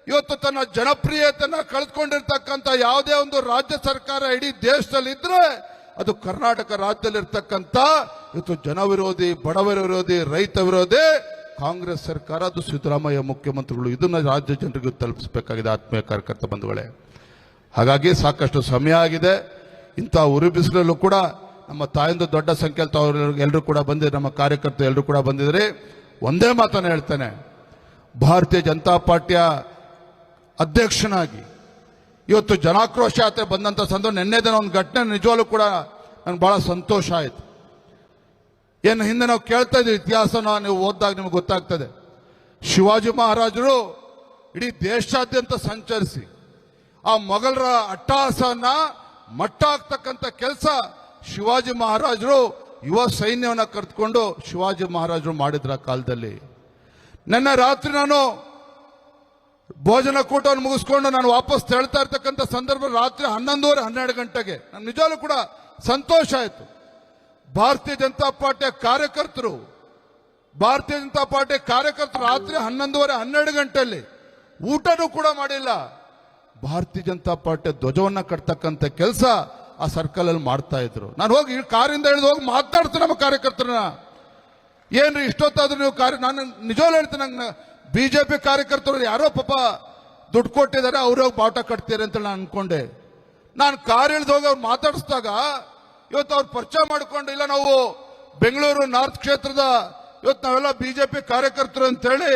[SPEAKER 1] ಇವತ್ತು ತನ್ನ ಜನಪ್ರಿಯತೆಯನ್ನ ಕಳೆದುಕೊಂಡಿರ್ತಕ್ಕಂಥ ಯಾವುದೇ ಒಂದು ರಾಜ್ಯ ಸರ್ಕಾರ ಇಡೀ ದೇಶದಲ್ಲಿ ಇದ್ರೆ ಅದು ಕರ್ನಾಟಕ ರಾಜ್ಯದಲ್ಲಿರ್ತಕ್ಕಂಥ ಇವತ್ತು ಜನವಿರೋಧಿ ಬಡವರ ವಿರೋಧಿ ರೈತ ವಿರೋಧಿ ಕಾಂಗ್ರೆಸ್ ಸರ್ಕಾರ, ಅದು ಸಿದ್ದರಾಮಯ್ಯ ಮುಖ್ಯಮಂತ್ರಿಗಳು. ಇದನ್ನ ರಾಜ್ಯ ಜನರಿಗೆ ತಲುಪಿಸಬೇಕಾಗಿದೆ ಆತ್ಮೀಯ ಕಾರ್ಯಕರ್ತ ಬಂಧುಗಳೇ. ಹಾಗಾಗಿ ಸಾಕಷ್ಟು ಸಮಯ ಆಗಿದೆ. ಇಂಥ ಉರಿ ಕೂಡ ನಮ್ಮ ತಾಯಿಂದ ದೊಡ್ಡ ಸಂಖ್ಯೆಯಲ್ಲಿ ತಾವು ಎಲ್ಲರೂ ಕೂಡ ಬಂದಿದ್ದಾರೆ ನಮ್ಮ ಕಾರ್ಯಕರ್ತರು ಎಲ್ಲರೂ ಕೂಡ ಬಂದಿದ್ರಿ. ಒಂದೇ ಮಾತನ್ನು ಹೇಳ್ತೇನೆ. ಭಾರತೀಯ ಜನತಾ ಪಾರ್ಟಿಯ ಅಧ್ಯಕ್ಷನಾಗಿ. ಇವತ್ತು ಜನಾಕ್ರೋಶ ಯಾತ್ರೆ ಬಂದಂಥ ಸಂದರ್ಭ ನಿನ್ನೆ ದಿನ ಒಂದು ಘಟನೆ ನಿಜವಾಗ್ಲೂ ಕೂಡ ನನಗೆ ಬಹಳ ಸಂತೋಷ ಆಯಿತು. ಏನು ಹಿಂದೆ ನಾವು ಕೇಳ್ತಾ ಇದ್ದೀವಿ ಇತಿಹಾಸನ ನೀವು ಓದಿದಾಗ ನಿಮ್ಗೆ ಗೊತ್ತಾಗ್ತದೆ. ಶಿವಾಜಿ ಮಹಾರಾಜರು ಇಡೀ ದೇಶಾದ್ಯಂತ ಸಂಚರಿಸಿ, ಆ ಮೊಘಲರ ಅಟ್ಟಹಾಸನ ಮಟ್ಟ ಆಗ್ತಕ್ಕಂಥ ಕೆಲಸ ಶಿವಾಜಿ ಮಹಾರಾಜರು ಯುವ ಸೈನ್ಯವನ್ನು ಕರೆದುಕೊಂಡು ಶಿವಾಜಿ ಮಹಾರಾಜರು ಮಾಡಿದ್ರ ಕಾಲದಲ್ಲಿ. ನನ್ನ ರಾತ್ರಿ ನಾನು ಭೋಜನ ಕೂಟವನ್ನು ಮುಗಿಸ್ಕೊಂಡು ನಾನು ವಾಪಸ್ ತೆಳ್ತಾ ಇರ್ತಕ್ಕಂಥ ಸಂದರ್ಭ ರಾತ್ರಿ ಹನ್ನೊಂದುವರೆ, ಹನ್ನೆರಡು ಗಂಟೆಗೆ. ನಾನು ನಿಜವಾಗ್ಲೂ ಕೂಡ ಸಂತೋಷ ಆಯಿತು. ಭಾರತೀಯ ಜನತಾ ಪಾರ್ಟಿಯ ಕಾರ್ಯಕರ್ತರು, ಭಾರತೀಯ ಜನತಾ ಪಾರ್ಟಿಯ ಕಾರ್ಯಕರ್ತರು ರಾತ್ರಿ ಹನ್ನೊಂದುವರೆ, ಹನ್ನೆರಡು ಗಂಟೆಯಲ್ಲಿ ಊಟನೂ ಕೂಡ ಮಾಡಿಲ್ಲ. ಭಾರತೀಯ ಜನತಾ ಪಾರ್ಟಿಯ ಧ್ವಜವನ್ನು ಕಟ್ತಕ್ಕಂಥ ಕೆಲಸ ಆ ಸರ್ಕಲ್ ಅಲ್ಲಿ ಮಾಡ್ತಾ ಇದ್ರು. ನಾನು ಹೋಗಿ ಕಾರಿಂದ ಇಳಿದು ಹೋಗಿ ಮಾತಾಡ್ತೀನಿ ನಮ್ಮ ಕಾರ್ಯಕರ್ತರನ್ನ. ಏನ್ರಿ, ಇಷ್ಟೊತ್ತಾದ್ರೂ ನೀವು ಕಾರ್ಯ, ನಾನು ನಿಜವಾಗ್ಲೂ ಹೇಳ್ತೀನಿ ನಂಗೆ ಬಿಜೆಪಿ ಕಾರ್ಯಕರ್ತರು ಯಾರೋ ಪಾಪ ದುಡ್ಡು ಕೊಟ್ಟಿದ್ದಾರೆ, ಅವ್ರೇ ಹೋಗಿ ಬಾಟ ಕಟ್ತೀರಿ ಅಂತ ನಾನು ಅನ್ಕೊಂಡೆ. ನಾನು ಕಾರ್ ಇಳಿದು ಹೋಗಿ ಅವ್ರು ಮಾತಾಡಿಸಿದಾಗ ಇವತ್ತು ಅವ್ರು ಪರಿಚಯ ಮಾಡ್ಕೊಂಡು, ಇಲ್ಲ ನಾವು ಬೆಂಗಳೂರು ನಾರ್ತ್ ಕ್ಷೇತ್ರದ, ಇವತ್ತು ನಾವೆಲ್ಲ ಬಿಜೆಪಿ ಕಾರ್ಯಕರ್ತರು ಅಂತ ಹೇಳಿ